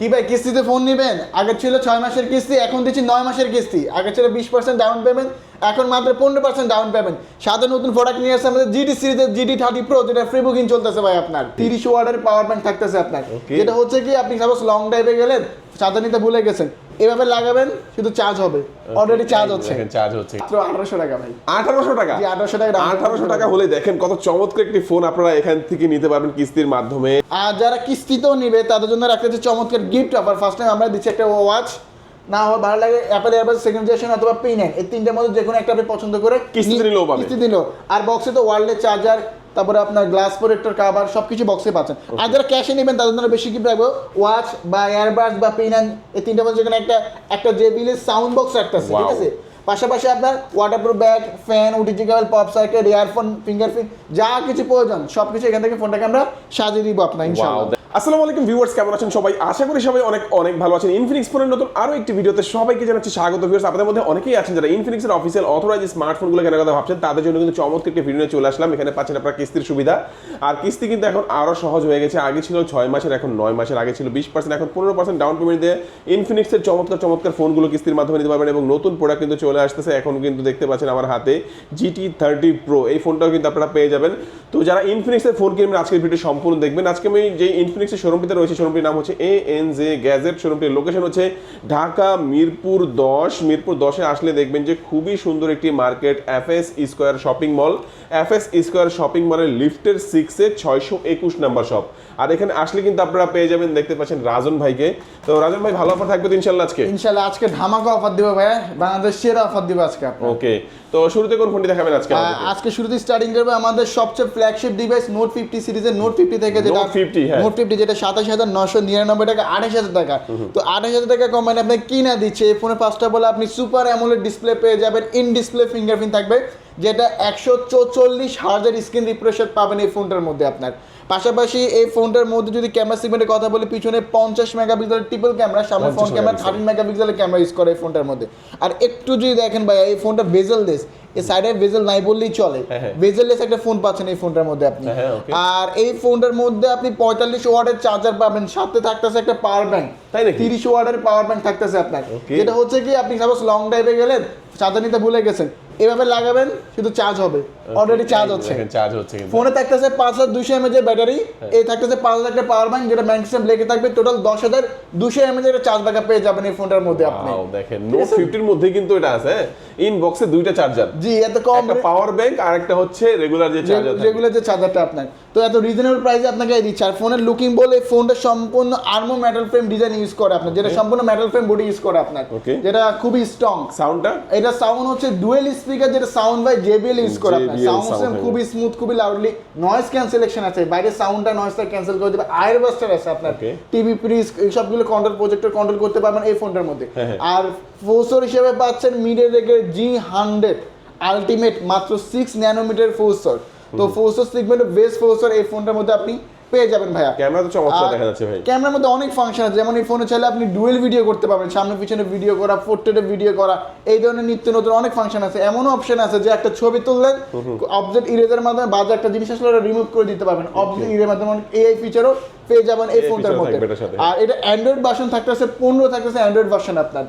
কি ভাই কিস্তিতে ফোন নেবেন? আগে ছিল ছয় মাসের কিস্তি এখন দিচ্ছি নয় মাসের কিস্তি। আগে ছিল বিশ পার্সেন্ট ডাউন পেমেন্ট এখন মাত্র পনেরো পার্সেন্ট ডাউন পেমেন্ট সাথে নতুন প্রোডাক্ট নিয়ে আসছে আমাদের জিডি সিরিজের জিডি থার্টি প্রো যেটা ফ্রি বুকিং চলতেছে ভাই আপনার। তিরিশ ওয়ার্ডের পাওয়ার ব্যাংক থাকতেছে আপনার। এটা যেটা হচ্ছে কি আপনি সাপোজ লং ড্রাইভে গেলেন সাথে নিতে ভুলে গেছেন। এভাবে লাগাবেন শুধু চার্জ হবে। অলরেডি চার্জ হচ্ছে। চার্জ হচ্ছে। মাত্র আঠারোশো টাকা ভাই। আঠারোশো টাকা? জি, 1800 টাকা down payment আঠারোশো করতে টাকা হলে দেখেন কত চমৎকার একটি ফোন আপনারা এখান থেকে নিতে পারবেন কিস্তির মাধ্যমে। আর যারা কিস্তিতেও নিবে তাদের জন্য রাখতে হচ্ছে চমৎকার গিফট অফার ফার্স্ট টাইম আমরা দিচ্ছি একটা ওয়াচ না হয় ভালো লাগে অ্যাপেল এয়ারবাস সেকেন্ড জেনারেশন অথবা পি নাইন এই তিনটের মধ্যে যে কোনো একটা আপনি পছন্দ করে নিলেও পাবে। কিস্তি দিলেও। আর বক্সে তো ওয়ার্ল্ডের চার্জার তারপরে আপনার গ্লাস প্রোটেক্টর কাভার সব কিছু বক্সে পাচ্ছেন। আর যারা ক্যাশে নেবেন তাদের জন্য বেশি গিফট রাখব। ওয়াচ বা এয়ারবাস বা পেনাং এই তিনটা মধ্যে যেখানে একটা একটা যে বিলের সাউন্ড বক্স রাখতেছে ঠিক আছে? পাশাপাশি আপনার waterproof bag fan OTG cable pop socket earphone fingerprint যা কিছু প্রয়োজন সব কিছু এখান থেকে ফোনটাকে আমরা সাজিয়ে দিব আপনার ইনশাআল্লাহ। আসসালামু আলাইকুম ভিউয়ার্স কেমন আছেন সবাই? আশা করি সবাই অনেক অনেক ভালো আছেন। ইনফিনিক্স ফোনের নতুন আরও একটি ভিডিওতে সবাইকে জানাচ্ছি স্বাগত ভিউয়ার্স আপনাদের মধ্যে অনেকেই আছেন যারা ইনফিনিক্সের অফিসিয়াল অথরাইজ স্মার্টফোনগুলো কেনার কথা ভাবছেন তাদের জন্য কিন্তু চমৎকার একটি ভিডিও চলে আসলাম। এখানে পাচ্ছেন আপনার কিস্তির সুবিধা। আর কিস্তি কিন্তু এখন আরও সহজ হয়ে গেছে। আগে ছিল ছয় মাসের এখন নয় মাসের আগে ছিল বিশ পার্সেন্ট এখন পনেরো পার্সেন্ট ডাউন পেমেন্ট দিয়ে ইনফিনিক্সের চমৎকার চমৎকার ফোনগুলো কিস্তির মাধ্যমে নিতে পারবেন এবং নতুন প্রোডাক্ট কিন্তু চলে আসতেছে। এখন কিন্তু দেখতে পাচ্ছেন আমার হাতে জিটি থার্টি প্রো এই ফোনটাও কিন্তু আপনারা পেয়ে যাবেন। তো যারা ইনফিনিক্সের ফোন কিনবেন, আজকের ভিডিও সম্পূর্ণ দেখবেন। আজকে আমি যে ইনফিনিক্সের শোরুমটিতে রয়েছে শোরুমটির নাম হচ্ছে এ এন জে গ্যাজেট শোরুমটির লোকেশন হচ্ছে ঢাকা মিরপুর দশ। মিরপুর দশে আসলে দেখবেন যে খুবই সুন্দর একটি market F S square shopping mall F S square shopping মলের লিফটের সিক্সে ছয়শো একুশ নাম্বার শপ আর এখানে আসলে কিন্তু আপনারা পেয়ে যাবেন, দেখতে পাচ্ছেন রাজন ভাইকে। তো রাজন ভাই, ভালো অফার থাকবে ইনশাল্লাহ আজকে? ইনশাআল্লাহ আজকে ধামাকা অফার দিব ভাইয়া বাংলাদেশ সেরা অফার দিব আজকে ওকে তো শুরুতে কোন ফোনটি দেখাবেন আজকে আজকে শুরুতে স্টার্টিং করবে আমাদের সবচেয়ে ফ্ল্যাগশিপ ডিভাইস নোট ফিফটি সিরিজের নোট ফিফটি থেকে যেটা Note 50, হ্যাঁ। নোট ফিফটি যেটা সাতাশ হাজার নশো নিরানব্বই টাকা আঠাশ হাজার টাকা। তো আঠাশ হাজার টাকা কোম্পানি আপনাকে কিনা দিচ্ছে এই ফোনে পাঁচটা অল আপনি সুপার অ্যামোলেড ডিসপ্লে পেয়ে যাবেন ইন ডিসপ্লে ফিঙ্গারপ্রিন্ট থাকবে। যেটা একশো চৌচল্লিশ হাজার স্ক্রিন রিফ্রেশার পাবেন এই ফোনটার মধ্যে আপনার পাশাপাশি এই ফোনটার মধ্যে যদি ক্যামেরা সিগমেন্টের কথা বলি পিছনে পঞ্চাশ মেগাপিক্সেলের ট্রিপল ক্যামেরা সামনে ফোন ক্যামেরা। থার্টিন মেগাপিক্সেলের ক্যামেরা ইউজ করে এই ফোনটার মধ্যে আর একটু যদি দেখেন ভাই এই ফোনটা দেশ এই সাইডে বেজেল নাই বললেই চলে হ্যাঁ, হ্যাঁ। একটা ফোন পাচ্ছেন এই ফোনটার মধ্যে আপনি হ্যাঁ. আর এই ফোনটার মধ্যে আপনি পঁয়তাল্লিশ ওয়াটের চার্জার পাবেন সাথে থাকতেছে একটা পাওয়ার ব্যাংক তাই নাকি? তিরিশ ওয়াটের পাওয়ার ব্যাংক থাকতেছে আপনার. যেটা হচ্ছে কি আপনি সাপোজ লং ড্রাইভে গেলেন চার্জার নিতে ভুলে গেছেন এভাবে লাগাবেন শুধু চার্জ হবে। অলরেডি চার্জ হচ্ছে। চার্জ হচ্ছে ফোনে থাকতেছে পাঁচ হাজার দুশো এমএজ এর ব্যাটারি এই থাকতেছে পাঁচ হাজার একটা পাওয়ার ব্যাংক যেটা ব্যাংক সিস্টেম লেগে থাকবে টোটাল দশ হাজার দুশো এমএজ এর চার্জ ব্যাকআপ পেয়ে যাবেন এই ফোনটার মধ্যে আপনি। দেখেন নোট ফিফটির মধ্যে কিন্তু এটা আছে ইন বক্সে দুইটা চার্জার জি এত কম একটা পাওয়ার ব্যাংক আর একটা হচ্ছে রেগুলার যে চার্জার রেগুলার যে চার্জারটা আপনার। তো এত রিজনেবল প্রাইসে আপনাকে দিচ্ছে। আর ফোনের লুকিং বলে ফোনটা সম্পূর্ণ armour metal frame design use করে আপনার যেটা সম্পূর্ণ মেটাল ফ্রেম বডি ইউজ করে আপনার যেটা খুবই স্ট্রং সাউন্ডটা এটা সাউন্ড হচ্ছে ডুয়েল স্পিকার যেটা সাউন্ড বাই জেবিএল ইউজ করে আপনার। সাউন্ড সিস্টেম খুবই স্মুথ খুবই লাউডলি নয়েজ ক্যান্সেলেশন আছে। বাইরে সাউন্ডটা নয়েজটা ক্যান্সেল করে দেবে। আয়ার বাস্টার আছে আপনার. টিভি প্রিস এই সবগুলো কন্ট্রোল প্রজেক্টর কন্ট্রোল করতে পারবেন এই ফোনটার মধ্যে। হ্যাঁ, হ্যাঁ। আর ফোসর হিসেবে পাচ্ছেন মিডিয়াটেকের জি হান্ড্রেড আলটিমেট মাত্র সিক্স ন্যানোমিটার ফোসর তো ফোসর সিগমেন্ট বেস্ট ফোসর এই ফোনটার মধ্যে আপনি পেয়ে যাবেন ভাইয়া। ক্যামেরা তো চমৎকার দেখা যাচ্ছে ভাই। ক্যামেরার মধ্যে অনেক ফাংশন আছে। যেমন এই ফোনে চাইলে আপনি ডুয়েল ভিডিও করতে পারবেন। সামনে পিছনে ভিডিও করা পোর্ট্রেটে ভিডিও করা এই ধরনের নিত্য নতুন অনেক ফাংশন আছে। এমনও অপশন আছে যে একটা ছবি তুললেন অবজেক্ট ইরেজের মাধ্যমে বাজে একটা জিনিস আসলে রিমুভ করে দিতে পারবেন। অবজেক্ট ইরের মাধ্যমে এআই ফিচারও পেয়ে যাবেন এই ফোনটার মধ্যে। আর এটা অ্যান্ড্রয়েড ভার্সন থাকতেছে পনেরো থাকতেছে অ্যান্ড্রয়েড ভার্সন আপনার।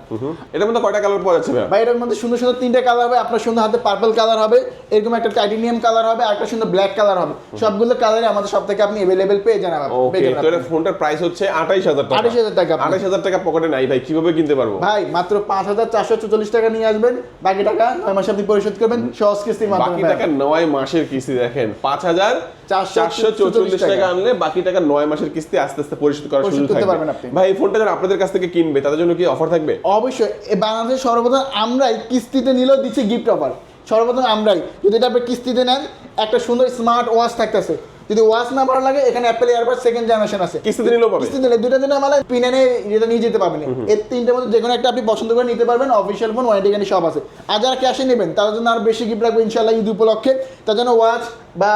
এটার মধ্যে কয়টা কালার পাওয়া যাচ্ছে ভাই এটার মধ্যে সুন্দর সুন্দর তিনটে কালার হবে। আপনার সুন্দর হাতে পার্পল কালার হবে এরকম একটা টাইটেনিয়াম কালার হবে আর একটা সুন্দর ব্ল্যাক কালার হবে। সবগুলো কালারে আমাদের সব থেকে আপনি অ্যাভেলেবেল পেয়ে যান ওকে পেয়ে তো এটা ফোনটার প্রাইস হচ্ছে আঠাইশ হাজার টাকা। 28,000 টাকা আপনার। আঠাইশ হাজার টাকা পকেটে নাই ভাই কীভাবে কিনতে পারব? ভাই মাত্র পাঁচ হাজার চারশো চল্লিশ টাকা নিয়ে আসবেন বাকি টাকা নয় মাসে আপনি পরিশোধ করবেন সহজ কিস্তির বাকি টাকা নয় মাসের কিস্তি দেখেন পাঁচ হাজার চারশো চারশো চৌচল্লিশ টাকা। টাকা। আনলে বাকি টাকা নয় মাসের কিস্তি আস্তে আস্তে পরিশোধ করার সুযোগ থাকবে। ভাই এই ফোনটা যারা আপনাদের কাছ থেকে কিনবে তাদের জন্য কি অফার থাকবে? অবশ্যই এই বাংলাদেশের সর্বপ্রথম আমরাই কিস্তিতে নিলেও দিচ্ছি গিফট অফার সর্বপ্রথম আমরাই যদি এটা আপনি কিস্তিতে নেন একটা সুন্দর স্মার্ট ওয়াচ থাকতেছে। যদি ওয়াচ না ভালো লাগে এখানে অ্যাপেল এয়ারবাস সেকেন্ড জেনারেশন আছে। কিস্তিতে নিলেও পাবেন কিস্তি দিলে দুটো দিনে আমার পিনানে এটা নিয়ে যেতে পারবেন। এর তিনটের মধ্যে যে কোনো একটা আপনি পছন্দ করে নিতে পারবেন অফিসিয়াল ফোন ওয়ারেন্টি গ্যারান্টি সব আছে। আর যারা ক্যাশে নেবেন তার জন্য আর বেশি গিফট রাখব ইনশাল্লাহ ঈদ উপলক্ষে। তার জন্য ওয়াচ বা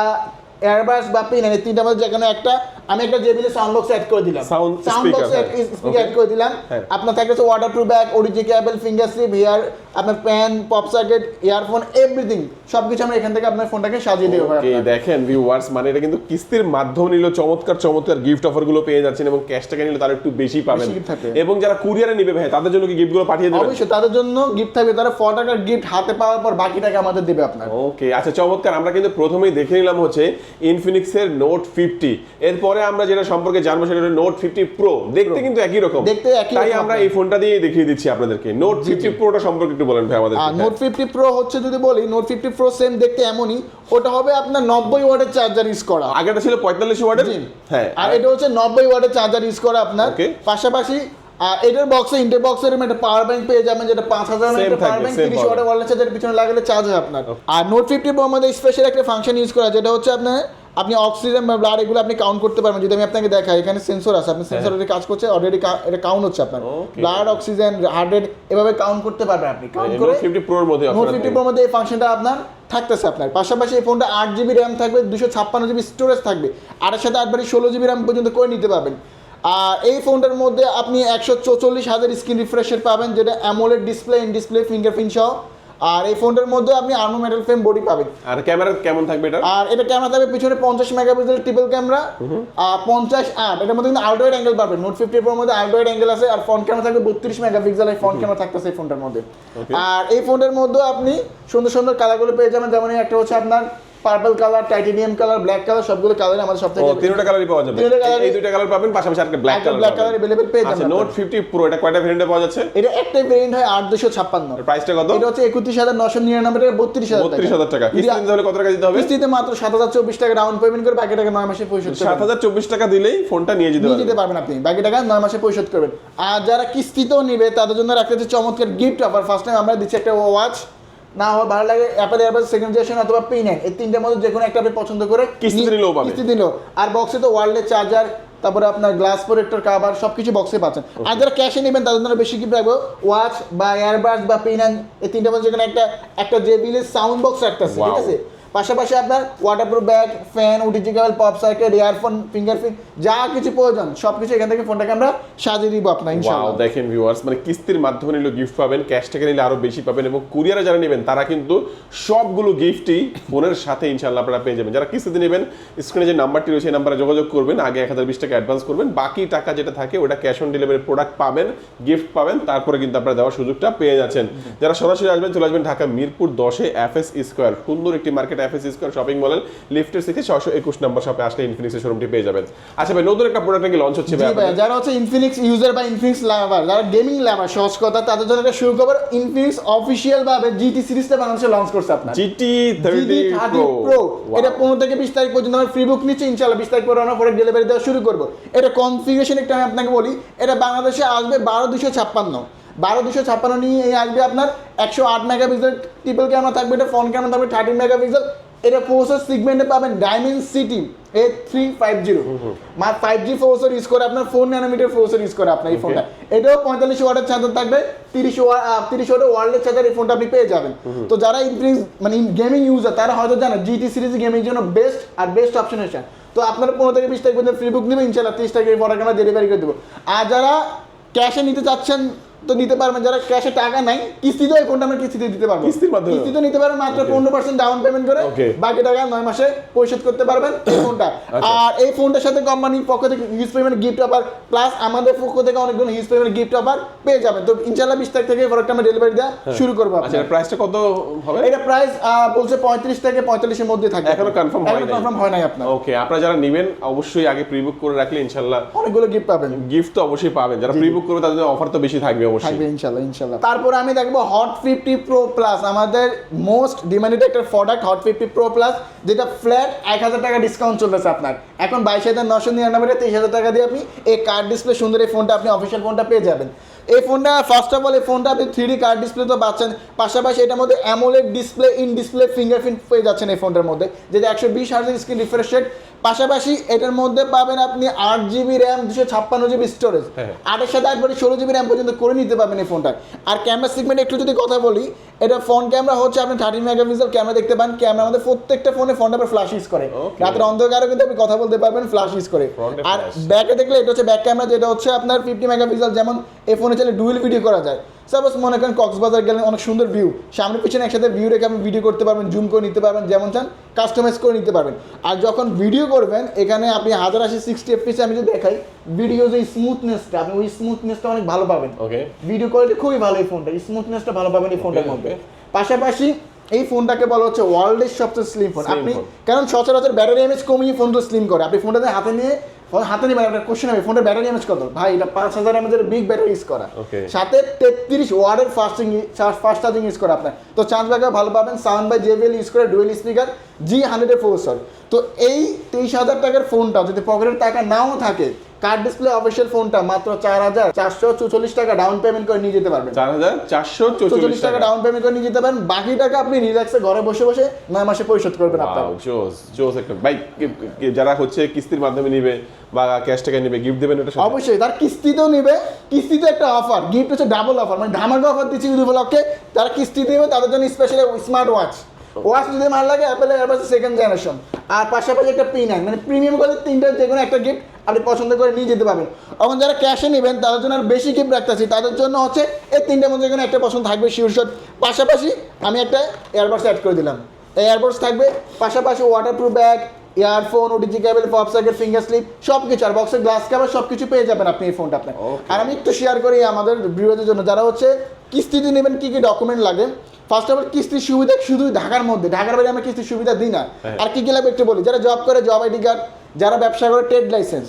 এয়ারবাস বা পিনে এই তিনটার মধ্যে যে কোনো একটা আমি একটা জেবিএল সাউন্ড বক্স অ্যাড করে দিলাম। Sound sound box. Speaker. Add করে দিলাম। হ্যাঁ। আপনার থাকতেছে waterproof bag OTG cable finger sleeve hair আপনার fan pop socket earphone everything সবকিছু আমরা এখান থেকে আপনার ফোনটাকে সাজিয়ে দেবো ওকে দেখেন ভিউয়ার্স মানে এটা কিন্তু কিস্তির মাধ্যমে নিলে চমৎকার চমৎকার গিফট অফারগুলো পেয়ে যাচ্ছেন এবং ক্যাশ টাকা নিলে তারা একটু বেশি পাবেন। থাকে। এবং যারা কুরিয়ারে নিবে ভাই তাদের জন্য কি গিফটগুলো পাঠিয়ে দেবেন? অবশ্যই তাদের জন্য গিফট থাকবে। তারা ফ টাকার গিফট হাতে পাওয়ার পর বাকি টাকা আমাদের দেবে আপনার। ওকে আচ্ছা চমৎকার। আমরা কিন্তু প্রথমেই দেখে নিলাম হচ্ছে ইনফিনিক্সের নোট ফিফটি এরপরে আমরা যেটা সম্পর্কে জানব সেটা নোট ফিফটি প্রো দেখতে কিন্তু একই রকম। দেখতে একই তাই আমরা এই ফোনটা দিয়ে দেখিয়ে দিচ্ছি আপনাদেরকে। নোট ফিফটি প্রোটা সম্পর্কে একটু বলেন ভাই আমাদের নোট ফিফটি প্রো হচ্ছে যদি বলি নোট ফিফটি প্রো সেম দেখতে এমনই। ওটা হবে আপনার নব্বই ওয়াটের চার্জার ইউজ করা। আগেটা ছিল পঁয়তাল্লিশ ওয়াটের? হ্যাঁ। আর এটা হচ্ছে নব্বই ওয়াটের চার্জার ইউজ করা আপনার। পাশাপাশি আহ, এটার বক্সে ইন্টার বক্সের একটা পাওয়ার ব্যাংক পেয়ে যাবেন যেটা পাঁচ হাজার পাওয়ার ব্যাংক তিরিশ ওয়াটের ওয়ালের চার্জার পিছনে লাগালে চার্জ হয় আপনার। আর নোট ফিফটি প্রো আমাদের স্পেশাল একটা ফাংশন ইউজ করা যেটা হচ্ছে আপনার আপনি অক্সিজেন বা ব্লাড এগুলো আপনি কাউন্ট করতে পারবেন। যদি আমি আপনাকে দেখাই এখানে সেন্সর আছে আপনি সেন্সর কাজ করছে অলরেডি এটা কাউন্ট হচ্ছে আপনার। ব্লাড অক্সিজেন হার্ট রেট এভাবে কাউন্ট করতে পারবেন আপনি। কাউন্ট করে ফিফটি প্রোর মধ্যে ফিফটি প্রোর মধ্যে এই ফাংশনটা আপনার থাকতেছে আপনার। পাশাপাশি এই ফোনটা আট জিবি র্যাম থাকবে দুশো ছাপ্পান্ন জিবি স্টোরেজ থাকবে। আটের সাথে আট বারি ষোলো জিবি র্যাম পর্যন্ত করে নিতে পারবেন। আর এই ফোনটার মধ্যে আপনি একশো চৌচল্লিশ হাজার স্ক্রিন রিফ্রেশের পাবেন যেটা AMOLED display in display fingerprint সহ। আর এই ফোনটার মধ্যে আপনি আর্মো মেটাল ফ্রেম বডি পাবেন। আর ক্যামেরা কেমন থাকবে এটা আর এটা ক্যামেরা থাকবে পিছনে পঞ্চাশ মেগাপিক্সেল ট্রিপল ক্যামেরা আর পঞ্চাশ আট। এটার মধ্যে কিন্তু আলট্রাইড অ্যাঙ্গেল পাবেন। নোট ফিফটি প্রোর মধ্যে আলট্রাইড অ্যাঙ্গেল আছে আর ফ্রন্ট ক্যামেরা থাকবে বত্রিশ মেগাপিক্সেল এই ফ্রন্ট ক্যামেরা থাকতেছে এই ফোনটার মধ্যে। আর এই ফোনটার মধ্যে আপনি সুন্দর সুন্দর কালারগুলো পেয়ে যাবেন। যেমন একটা হচ্ছে আপনার purple colour titanium colour black colour সবগুলো কালার আমাদের সব থেকে তিনটা কালারই পাওয়া যাবে। তিনটা colour- এই দুইটা কালার পাবেন পাশাপাশি একটা ব্ল্যাক কালার color available পেয়ে যাবেন আচ্ছা নোট আপনারা। ফিফটি প্রো এটা কয়টা ভেরিয়েন্টে পাওয়া যাচ্ছে? এটা একটাই ভেরিয়েন্ট হয় আট দুশো ছাপ্পান্ন প্রাইসটা কত? এটা হচ্ছে একত্রিশ হাজার নশো নিরানব্বই টাকা কিস্তি নিতে হলে কত টাকা দিতে হবে? কিস্তিতে মাত্র সাত হাজার চব্বিশ টাকা ডাউন পেমেন্ট করে বাকি টাকা নয় মাসে পরিশোধ করবেন। হাজার চব্বিশ টাকা দিলেই ফোনটা নিয়ে যেতে নিয়ে পারবেন। যেতে পারবেন আপনি। বাকি টাকা নয় মাসে পরিশোধ করবেন। আর যারা কিস্তিতেও নিবে তাদের জন্য রাখতে চমৎকার গিফট অফার ফার্স্ট টাইম আমরা দিচ্ছি একটা ওয়াচ না হয় ভালো লাগে অ্যাপেল এয়ারবাস সেকেন্ড জেনারেশন অথবা পি নাইন এই তিনটার মধ্যে যে কোনো একটা আপনি পছন্দ করে কিস্তি দিলেও পাবেন। কিস্তি দিলেও। আর বক্সে তো ওয়ার্ল্ডের চার্জার তারপরে আপনার গ্লাস প্রোটেক্টর কাভার সব কিছু বক্সে পাচ্ছেন। আর যারা ক্যাশে নেবেন তাদের জন্য বেশি কি রাখব ওয়াচ বা এয়ারবাস বা পি নাইন এই তিনটার মধ্যে যেখানে একটা একটা যে বিলের সাউন্ড বক্স রাখতেছে ঠিক আছে? পাশাপাশি আপনার waterproof bag fan OTG cable pop socket earphone fingerprint যা কিছু প্রয়োজন সব কিছু এখান থেকে ফোনটাকে আমরা সাজিয়ে দিব আপনার ইনশাআল্লাহ। দেখেন ভিউয়ার্স মানে কিস্তির মাধ্যমে নিলে গিফট পাবেন ক্যাশ টাকা নিলে আরও বেশি পাবেন এবং কুরিয়ারে যারা নেবেন তারা কিন্তু সবগুলো গিফটই ফোনের সাথে ইনশাআল্লাহ আপনারা পেয়ে যাবেন। যারা কিস্তিতে নেবেন স্ক্রিনে যে নাম্বারটি রয়েছে এই নাম্বারে যোগাযোগ করবেন আগে এক হাজার বিশ টাকা অ্যাডভান্স করবেন বাকি টাকা যেটা থাকে ওটা ক্যাশ অন ডেলিভারি প্রোডাক্ট পাবেন গিফট পাবেন তারপরে কিন্তু আপনারা দেওয়ার সুযোগটা পেয়ে যাচ্ছেন। যারা সরাসরি আসবেন চলে আসবেন ঢাকা মিরপুর দশে এফ এস স্কোয়ার সুন্দর একটি মার্কেট স্কোয়ার শপিং মলের লিফটের থেকে ছশো একুশ নম্বর শপে আসলে ইনফিনিক্সের শোরুমটি পেয়ে যাবেন। আচ্ছা ভাই নতুন একটা প্রোডাক্ট নাকি লঞ্চ হচ্ছে ভাই যারা হচ্ছে ইনফিনিক্স ইউজার বা ইনফিনিক্স লাভার যারা গেমিং লাভার সহজ কথা তাদের জন্য একটা শুরু খবর ইনফিনিক্স অফিসিয়াল ভাবে জিটি সিরিজটা বাংলাদেশে লঞ্চ করছে আপনার। জিটি থার্টি প্রো এটা পনেরো থেকে বিশ তারিখ পর্যন্ত আমরা ফ্রি বুক নিচ্ছি ইনশাল্লাহ বিশ তারিখ পরে আমরা পরে ডেলিভারি দেওয়া শুরু করব। এটা কনফিগারেশন একটা আমি আপনাকে বলি এটা বাংলাদেশে আসবে বারো দুশো ছাপ্পান্ন। বারো দুশো ছাপ্পান্ন নিয়ে এই আসবে আপনার একশো আট মেগাপিক্সেল ট্রিপল ক্যামেরা থাকবে এটা ফ্রন্ট ক্যামেরা থাকবে থার্টিন মেগাপিক্সেল। এটা ফোর্সের সিগমেন্টে পাবেন Dimensity A three five zero মা ফাইভ জি ফোর্সের ইউজ করে আপনার ফোর ন্যানোমিটার ফোর্সের ইউজ করে আপনার এই ফোনটা এটাও পঁয়তাল্লিশ ওয়াটের চার্জার থাকবে তিরিশ তিরিশ ওয়াটের ওয়ার্ল্ডের চার্জার এই ফোনটা আপনি পেয়ে যাবেন। তো যারা ইনফিনিক্স মানে গেমিং ইউজার তারা হয়তো জানে জিটি সিরিজ গেমিং জন্য বেস্ট আর বেস্ট অপশন হচ্ছে। তো আপনারা পনেরো থেকে বিশ তারিখ পর্যন্ত ফ্রি বুক নেবেন ইনশাল্লাহ তিরিশ তারিখে এই প্রোডাক্ট আমরা ডেলিভারি করে দেবো। আর যারা ক্যাশে নিতে চাচ্ছেন তো নিতে পারবেন যারা ক্যাশে টাকা নাই কিস্তিতেও এই ফোনটা আমরা কিস্তিতে দিতে পারব। কিস্তির মাধ্যমে? কিস্তিতে নিতে পারবেন মাত্র পনেরো পার্সেন্ট ডাউন পেমেন্ট করে বাকি টাকা নয় মাসে পরিশোধ করতে পারবেন এই ফোনটা। আচ্ছা। আর এই ফোনটার সাথে কোম্পানির পক্ষ থেকে huge payment gift offer plus আমাদের পক্ষ থেকে অনেকগুলো হিউজ পেমেন্ট গিফট অফার পেয়ে যাবেন। তো ইনশাল্লাহ বিশ তারিখ থেকে প্রোডাক্ট আমরা ডেলিভারি দেওয়া শুরু করব আচ্ছা। প্রাইসটা কত হবে? এটা প্রাইস বলছে পঁয়ত্রিশ থেকে পঁয়তাল্লিশের মধ্যে থাকবে এখনও confirm হয় নাই। কনফার্ম হয় নাই আপনার। ওকে আপনারা যারা নেবেন অবশ্যই আগে প্রি বুক করে রাখলে ইনশাল্লাহ অনেকগুলো গিফট পাবেন। গিফট তো অবশ্যই পাবেন। যারা প্রি বুক করবে তাদের অফার তো বেশি থাকবে অবশ্যই। থাকবে ইনশাল্লাহ ইনশাল্লাহ। তারপরে আমি দেখব হট ফিফটি প্রো প্লাস আমাদের মোস্ট ডিমান্ডেড একটা product hot fifty pro plus যেটা ফ্ল্যাট এক হাজার টাকা ডিসকাউন্ট চলতেছে আপনার। এখন বাইশ হাজার নশো নিরানব্বই তেইশ হাজার টাকা দিয়ে আপনি এই কার্ড ডিসপ্লে সুন্দর এই ফোনটা আপনি অফিসিয়াল ফোনটা পেয়ে যাবেন। এই ফোনটা ফার্স্ট অফ অল এই ফোনটা আপনি থ্রি কার্ড ডিসপ্লে তো পাচ্ছেন। পাশাপাশি এটার মধ্যে AMOLED display in display fingerprint পেয়ে যাচ্ছেন এই ফোনটার মধ্যে। যেটা একশো বিশ হাজার স্ক্রিন রিফ্রেশ রেট পাশাপাশি এটার মধ্যে পাবেন আপনি আট জিবি র্যাম দুশো ছাপ্পান্ন জিবি স্টোরেজ হ্যাঁ। আটের সাথে আট বারে ষোলো জিবি র্যাম পর্যন্ত করে নিতে পারবেন এই ফোনটা আর ক্যামেরা সিগমেন্ট একটু যদি কথা বলি এটা ফোন ক্যামেরা হচ্ছে আপনি থার্টি মেগাপিক্সেল ক্যামেরা দেখতে পান। ক্যামেরা আমাদের প্রত্যেকটা ফোনে ফোনটা আপনার ফ্ল্যাশ ইউজ করে। রাতের অন্ধকারে কিন্তু আপনি কথা বলতে পারবেন ফ্ল্যাশ ইউজ করে। আর ব্যাকে দেখলে এটা হচ্ছে ব্যাক ক্যামেরা যেটা হচ্ছে আপনার ফিফটি মেগাপিক্সেল যেমন এই ফোনে চাইলে ডুয়েল ভিডিও করা যায়। সাপোজ মনে করেন কক্সবাজার গেলেন অনেক সুন্দর ভিউ সামনে পিছনে একসাথে ভিউ রেখে আপনি ভিডিও করতে পারবেন জুম করে নিতে পারবেন যেমন চান কাস্টমাইজ করে নিতে পারবেন। আর যখন ভিডিও করবেন এখানে আপনি হাজার আশি সিক্সটি এফপিসে আমি যদি দেখাই ভিডিও যে স্মুথনেসটা আপনি ওই স্মুথনেসটা অনেক ভালো পাবেন। ওকে ভিডিও কোয়ালিটি খুবই ভালো এই ফোনটা স্মুথনেসটা ভালো পাবেন এই ফোনটার মধ্যে। পাশাপাশি এই ফোনটাকে বলা হচ্ছে ওয়ার্ল্ডের সবচেয়ে স্লিম ফোন আপনি কারণ সচরাচর ব্যাটারি এমএচ কমিয়ে ফোনটা স্লিম করে। আপনি ফোনটাতে হাতে নিয়ে ফোন হাতে নিবেন আপনার কোশ্চেন হবে ফোনের ব্যাটারি এমএচ কত? ভাই এটা পাঁচ হাজার এমএচের বিগ ব্যাটারি ইউজ করা. সাথে তেত্রিশ ওয়ার্ডের ফাস্টিং ফাস্ট চার্জিং ইউজ করা আপনার। তো চার্জ ব্যাকআপ ভালো পাবেন সাউন্ড বাই জেবিএল ইউজ করে ডুয়েল স্পিকার জি হান্ড্রেডের প্রসেসর তো এই তেইশ হাজার টাকার ফোনটা যদি পকেটের টাকা নাও থাকে কার্ড ডিসপ্লে অফিসিয়াল ফোনটা মাত্র চার হাজার চারশো চৌচল্লিশ টাকা ডাউন পেমেন্ট করে নিয়ে যেতে পারবেন। চার হাজার চারশো চল্লিশ চৌচল্লিশ টাকা ডাউন পেমেন্ট করে নিয়ে যেতে পারেন। বাকি টাকা আপনি রিল্যাক্সে ঘরে বসে বসে নয় মাসে পরিশোধ করবেন আপনার জোস জোস একটা বাইক যারা হচ্ছে কিস্তির মাধ্যমে নিবে বা ক্যাশ টাকা নিবে গিফট দেবেন এটা অবশ্যই তার কিস্তিতেও নিবে। কিস্তিতে একটা অফার গিফট হচ্ছে ডাবল অফার মানে ধামাকা অফার দিচ্ছি উপলক্ষে কিস্তি দেবে তাদের জন্য স্পেশালি স্মার্ট ওয়াচ ওয়াচ যদি ভালো লাগে অ্যাপেলের এয়ারবাস সেকেন্ড জেনারেশন আর পাশাপাশি একটা পি নাইন মানে প্রিমিয়াম করে তিনটা যে কোনো একটা গিফট আপনি পছন্দ করে নিয়ে যেতে পারবেন। এখন যারা ক্যাশে নেবেন তাদের জন্য আর বেশি গিফট রাখতেছি। তাদের জন্য হচ্ছে এই তিনটার মধ্যে কোনো একটা পছন্দ থাকবে শিওর শট পাশাপাশি আমি একটা এয়ারবাস অ্যাড করে দিলাম। এই এয়ারবাস থাকবে পাশাপাশি waterproof bag earphone OTG cable pop socket finger sleeve সব কিছু আর বক্সের গ্লাস কাভার সব কিছু পেয়ে যাবেন আপনি এই ফোনটা আপনার। আর আমি একটু শেয়ার করি আমাদের ভিউয়ারদের জন্য। যারা হচ্ছে কিস্তিতে নেবেন কি কি ডকুমেন্ট লাগে? ফার্স্ট অফ অল কিস্তির সুবিধা শুধু ঢাকার মধ্যে। ঢাকার বাইরে আমরা কিস্তির সুবিধা দিই না। হ্যাঁ। আর কি কি লাগবে একটু বলি। যারা জব করে জব আইডি কার্ড যারা ব্যবসা করে ট্রেড লাইসেন্স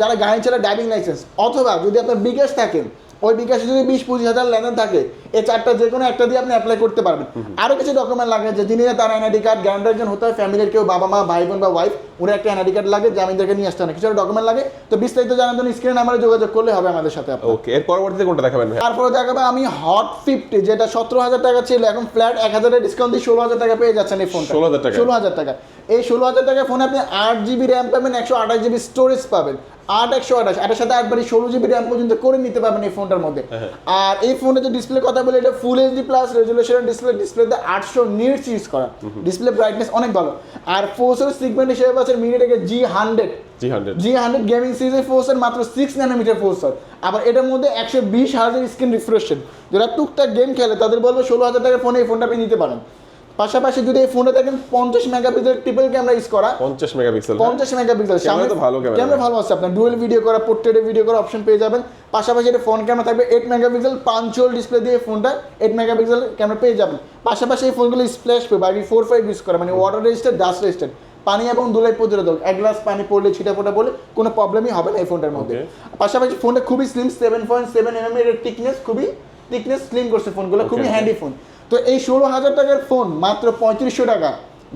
যারা গাড়ি চালায় ড্রাইভিং লাইসেন্স অথবা যদি আপনার বিকাশ থাকে ওই বিকাশে যদি বিশ পঁচিশ হাজার লেনদেন থাকে এই চারটা যে কোনো একটা দিয়ে আপনি অ্যাপ্লাই করতে পারবেন। আরও কিছু ডকুমেন্ট লাগে যে যিনি তার এনআইডি কার্ড গ্যারান্টার একজন হতে হয় ফ্যামিলির কেউ বাবা মা ভাই বোন বা ওয়াইফ উনি একটা এনআইডি কার্ড লাগে জামিনদারকে নিয়ে আসতে হয় কিছু ডকুমেন্ট লাগে তো বিস্তারিত জানার জন্য স্ক্রিন নাম্বারে যোগাযোগ করলে হবে আমাদের সাথে ওকে এর পরবর্তীতে কোনটা দেখাবেন তারপরে দেখাবে আমি হট ফিফটি যেটা সতেরো হাজার টাকা ছিল এখন ফ্ল্যাট এক হাজারের ডিসকাউন্ট দিয়ে ষোলো হাজার টাকা পেয়ে যাচ্ছেন এই ফোনটা 16,000 টাকা। ষোলো হাজার টাকা। এই ষোলো হাজার টাকা ফোনে আপনি আট জিবি র্যাম পাবেন একশো আঠাশ জিবি স্টোরেজ পাবেন। আট একশো আঠাশ আটের সাথে আটবারই ষোলো জিবি র্যাম পর্যন্ত করে নিতে পারবেন এই ফোনটার মধ্যে। হ্যাঁ। আর এই ফোনে যে ডিসপ্লে কথা বলি এটা full HD plus resolution display ডিসপ্লেতে আটশো নিটস ইউজ করা। ডিসপ্লে ব্রাইটনেস অনেক ভালো। আর ফোর্সের সিগমেন্ট হিসেবে পাচ্ছেন মিনিটেকে G hundred G hundred G hundred gaming সিরিজের ফোর্সের মাত্র সিক্স ন্যানোমিটার ফোর্সর আবার এটার মধ্যে একশো বিশ হাজার স্ক্রিন রিফ্রেশন যারা টুকটাক গেম খেলে তাদের বলব ষোলো হাজার টাকার ফোনে এই ফোনটা আপনি নিতে পারেন। পাশাপাশি যদি এই ফোনটা দেখেন পঞ্চাশ মেগাপিক্সেল ট্রিপল ক্যামেরা ইউজ করা। পঞ্চাশ মেগাপিক্সেল পঞ্চাশ মেগাপিক্সেল Camera তো ভালো camera। ক্যামেরা ভালো আছে আপনার। ডুয়েল ভিডিও করা পোর্ট্রেটে ভিডিও করা অপশন পেয়ে যাবেন। পাশাপাশি এটা ফোন ক্যামেরা থাকবে eight megapixel punch hole display দিয়ে ফোনটা এইট মেগাপিক্সেল ক্যামেরা পেয়ে যাবেন। পাশাপাশি এই ফোনগুলো স্প্ল্যাশ পেয়ে আইপি ফোর ফাইভ ইউজ করা মানে ওয়াটার রেজিস্টার ডাস্ট রেজিস্টার পানি এবং ধুলাই প্রতিরোধক। এক গ্লাস পানি পড়লে ছিটা ফোটা পড়লে কোনো প্রবলেমই হবে না এই ফোনটার মধ্যে। পাশাপাশি ফোনটা খুবই slim seven point seven M এর টিকনেস খুবই টিকনেস স্লিম করছে ফোনগুলো খুবই. হ্যান্ডি ফোন তো এই ষোলো হাজার টাকার ফোন মাত্র পঁয়ত্রিশশো টাকা।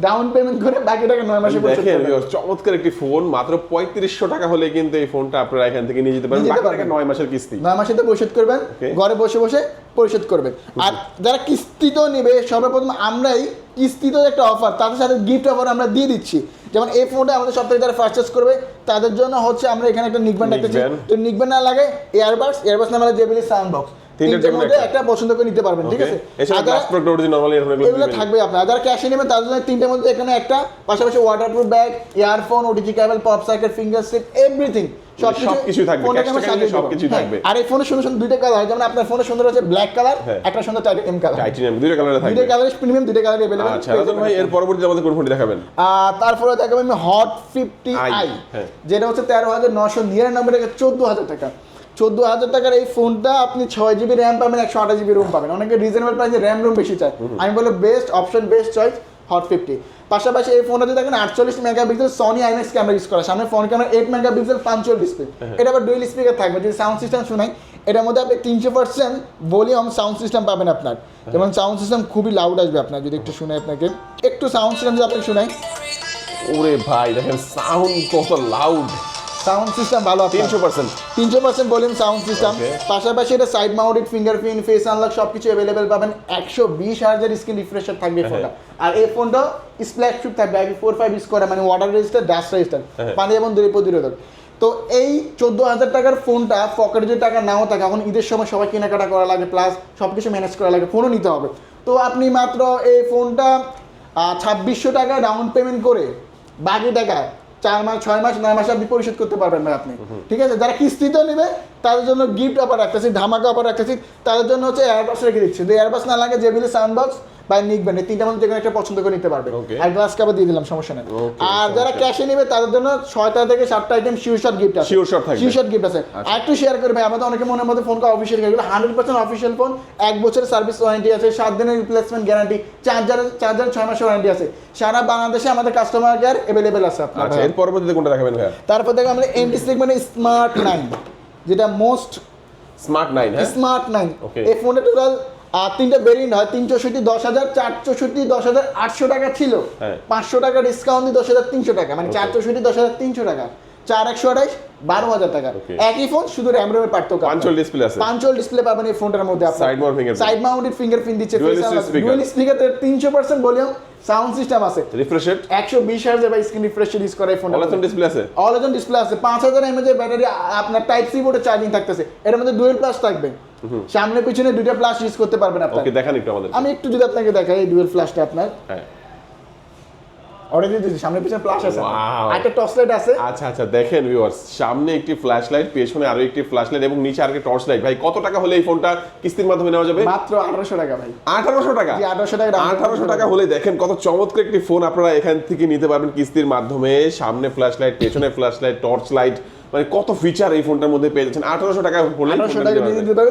ডাউন পেমেন্ট করে বাকি টাকা নয় মাসে দেখেন চমৎকার একটি ফোন মাত্র পঁয়ত্রিশশো টাকা হলে কিন্তু এই ফোনটা আপনারা এখান থেকে নিয়ে যেতে পারেন। বাকি টাকা নয় মাসের কিস্তি। নয় মাসে তো পরিশোধ করবেন ঘরে বসে বসে পরিশোধ করবেন। আর যারা কিস্তিতেও নেবে সর্বপ্রথম আমরাই কিস্তিতেও একটা অফার তাদের সাথে গিফট অফার আমরা দিয়ে দিচ্ছি। যেমন এই ফোনটা আমাদের থেকে যারা পারচেস করবে তাদের জন্য হচ্ছে আমরা এখানে একটা নিকব্যান্ড রাখতেছি তো নিকব্যান্ড না লাগে এয়ারবাডস এয়ারবাস না মানে জেবিলি সাউন্ড বক্স তিনটার তিনটার যেকোনো মধ্যে একটা। একটা পছন্দ করে নিতে পারবেন ঠিক Okay? আছে এছাড়া আর যারা- গ্লাস প্রোডাক্ট নরমালি এরকম এগুলো এগুলো দিবেন। থাকবে আপনার যারা ক্যাশে নেবেন তাদের জন্য তিনটের মধ্যে এখানে একটা পাশাপাশি waterproof bag earphone OTG cable pop circuit finger sleeve everything সবকিছুই থাকবে, cash টাকা নিলে সবকিছুই থাকবে। আর এই ফোনের সুন্দর সুন্দর দুইটা কালার যেমন আপনার ফোনের সুন্দর আছে ব্ল্যাক কালার হ্যাঁ। একটা সুন্দর টাইটেনিয়াম কালার টাইটেনিয়াম দুইটা কালারে থাকবে দুইটা কালার প্রিমিয়াম দুইটা কালার अवेलेबल আচ্ছা রাজন ভাই এর পরবর্তীতে আমাদের কোন ফোনটি দেখাবেন তারপরে দেখাবো আমি হট ফিফটি I, আই হ্যাঁ। যেটা হচ্ছে তেরো হাজার নশো নিরানব্বই টাকা চোদ্দ হাজার টাকা চোদ্দ হাজার টাকার এই ফোনটা আপনি ছয় জিবি র্যাম পাবেন একশো আঠাশ জিবি রুম পাবেন। অনেকে রিজনেবল প্রাইসে র্যাম রুম বেশি চায়। আমি বলে best option best choice hot fifty পাশাপাশি এই ফোনটা যদি দেখেন আটচল্লিশ mega megapixel Sony IMAX camera use করা। সামনে phone camera eight megapixel punch hole display এটা আবার ডুয়েল স্পিকার থাকবে। যদি সাউন্ড সিস্টেম শোনাই এটার মধ্যে আপনি তিনশো পার্সেন্ট ভলিউম সাউন্ড সিস্টেম পাবেন আপনার। যেমন সাউন্ড সিস্টেম খুবই লাউড আসবে আপনার যদি একটু শুনে আপনাকে। একটু সাউন্ড সিস্টেম যদি আপনি শোনাই। ওরে ভাই দেখেন সাউন্ড কত লাউড সাউন্ড সিস্টেম ভালো তিনশো পার্সেন্ট। তিনশো পার্সেন্ট ভলিউম সাউন্ড সিস্টেম। পাশাপাশি এটা side mounted fingerprint face unlock সব কিছু অ্যাভেলেবেল পাবেন। একশো বিশ হাজার স্ক্রিন রিফ্রেশার থাকবে ফোনটা। আর এই ফোনটা স্প্ল্যাশ প্রুফ থাকবে আইপি ফোর ফাইভ ইউজ করে মানে ওয়াটার রেজিস্টার ডাস্ট রেজিস্টার হ্যাঁ। পানি এবং দূরে প্রতিরোধক। তো এই চোদ্দ হাজার টাকার ফোনটা পকেটে যদি টাকা নাও থাকে এখন ঈদের সময় সবাই কেনাকাটা করা লাগে প্লাস সব কিছু ম্যানেজ করা লাগে ফোনও নিতে হবে। তো আপনি মাত্র এই ফোনটা ছাব্বিশশো টাকা ডাউন পেমেন্ট করে বাকি টাকা চার মাস ছয় মাস নয় মাস আপনি পরিশোধ করতে পারবেন না আপনি। ঠিক আছে? যারা কিস্তিতে নেবে তাদের জন্য গিফট অফার রাখতেছি ধামাকা অফার রাখতেছি তাদের জন্য হচ্ছে এয়ারবাস রেখে দিচ্ছি। যদি এয়ারবাস না লাগে যে বিলে সাউন্ড বক্স বা নিকবেন এই তিনটা যে একটা পছন্দ করে নিতে পারবে। আর গ্লাস দিয়ে দিলাম সমস্যা নেই। আর যারা ক্যাশে নেবে তাদের জন্য ছয়টা থেকে সাতটা আইটেম শিওর শট গিফট আছে। Shot থাকবে। শিওর শট গিফট আছে। আচ্ছা। আর একটু শেয়ার করবে আমাদের অনেকে মনের মধ্যে ফোন অফিসিয়াল এগুলো হান্ড্রেড পার্সেন্ট অফিসিয়াল ফোন এক বছরের সার্ভিস ওয়ারেন্টি আছে সাত দিনের রিপ্লেসমেন্ট গ্যারান্টি চার্জার চার্জার ছয় মাসের ওয়ারেন্টি আছে। সারা বাংলাদেশে আমাদের কাস্টমার কেয়ার অ্যাভেলেবেল আছে আপনার আচ্ছা এর পরবর্তীতে কোনটা দেখাবেন ভাইয়া? তারপর দেখো আমরা এমটি সেগমেন্টে স্মার্ট নাইন যেটা মোস্ট স্মার্ট নাইন হ্যাঁ? স্মার্ট নাইন এই ফোনে টোটাল আর তিনটা বেরিয়ে নয় তিন চৌষট্টি দশ হাজার চার চৌষট্টি দশ হাজার আটশো টাকা ছিল। হ্যাঁ। পাঁচশো টাকা ডিসকাউন্ট দিয়ে দশ হাজার তিনশো টাকা। মানে চার চৌষট্টি দশ হাজার তিনশো টাকা। চার একশো আঠাইশ বারো হাজার টাকা। একই ফোন শুধু র্যাম রোমের পার্থক্য পাঞ্চল ডিসপ্লে আছে। পাঞ্চল ডিসপ্লে পাবেন এই ফোনটার মধ্যে Side mount fingerprint. Side mounted fingerprint দিচ্ছে. ডুয়েল স্পিকার তিনশো পার্সেন্ট ভলিউম সাউন্ড সিস্টেম আছে। রিফ্রেশ রেট একশো বিশ হাজার স্ক্রিন রিফ্রেশ ইউজ করে এই ফোনটা ডিসপ্লে আছে? অলজন ডিসপ্লে আছে। পাঁচ হাজার এমএজ এর ব্যাটারি আপনার টাইপ সি চার্জিং থাকতেছে। এর মধ্যে ডুয়েল প্লাস থাকবে। সামনে পিছনে দুইটা প্লাস ইউজ করতে পারবেন আপনার। ওকে দেখান একটু আমাদের আমি একটু যদি আপনাকে দেখাই এই ডুয়েল ফ্ল্যাশটা আপনার। হ্যাঁ। অলরেডি দিয়েছি সামনে পিছনে প্লাস আছে। একটা টর্চ লাইট আছে। আচ্ছা আচ্ছা দেখেন ভিউয়ার্স সামনে একটি ফ্ল্যাশ লাইট পেছনে আরও একটি ফ্ল্যাশ লাইট এবং নিচে আরেকটি টর্চ লাইট ভাই কত টাকা হলে এই ফোনটা কিস্তির মাধ্যমে নেওয়া যাবে? মাত্র আঠারোশো টাকা ভাই। আঠারোশো টাকা? জি, 1800 টাকা down আঠারোশো payment টাকা হলে দেখেন কত চমৎকার একটি ফোন আপনারা এখান থেকে নিতে পারবেন কিস্তির মাধ্যমে। সামনে ফ্ল্যাশ লাইট পেছনে ফ্ল্যাশ লাইট টর্চ লাইট মানে কত ফিচার এই ফোনটার মধ্যে পেয়ে যাচ্ছেন। আঠারোশো টাকা হলে আঠারোশো টাকা দিয়ে দিতে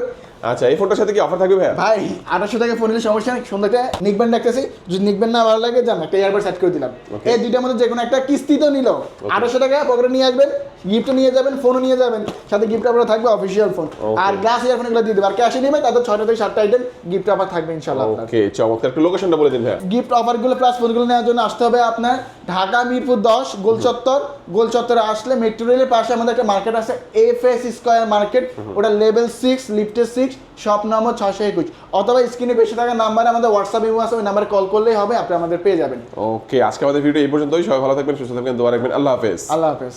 আচ্ছা এই ফোনটার সাথে কি অফার থাকবে ভাইয়া? ভাই আঠারোশো টাকা ফোন নিলে সমস্যা নেই। সন্ধ্যাটা নিকবেন রাখতেছি যদি নিকবেন না ভালো লাগে যান একটা ইয়ারবার সেট করে দিলাম। এই দুইটার মধ্যে যে কোনো একটা কিস্তি তো নিল। আঠারোশো টাকা পকেটে নিয়ে আসবেন গিফটও নিয়ে যাবেন ফোনও নিয়ে যাবেন। সাথে গিফট আপনার থাকবে অফিসিয়াল ফোন. আর গ্লাস ইয়ারফোন এগুলো দিয়ে দেবে। আর ক্যাশে নিবে তাদের ছয়টা থেকে সাতটা আইটেম গিফট অফার থাকবে ইনশাল্লাহ আপনার। ওকে চমৎকার। একটু লোকেশনটা বলে দিন ভাইয়া। গিফট অফারগুলো প্লাস ফোনগুলো নেওয়ার জন্য আসতে হবে আপনার ঢাকা মিরপুর দশ গোল চত্বর। গোল চত্বরে আসলে মেট্রো রেলের পাশে আমাদের একটা মার্কেট আছে এফ এস স্কোয়ার মার্কেট ওটা লেভেল সিক্স লিফটের সিক্স শপ নম্বর ছশো একুশ। অথবা স্ক্রিনে বেশি থাকা নাম্বারে আমাদের হোয়াটসঅ্যাপ ইমো আছে ওই নাম্বারে কল করলেই হবে আপনি আমাদের পেয়ে যাবেন। ওকে আজকে আমাদের ভিডিও এই পর্যন্তই। সবাই ভালো থাকবেন সুস্থ থাকবেন দোয়া রাখবেন। আল্লাহ হাফেজ। আল্লাহ হাফেজ।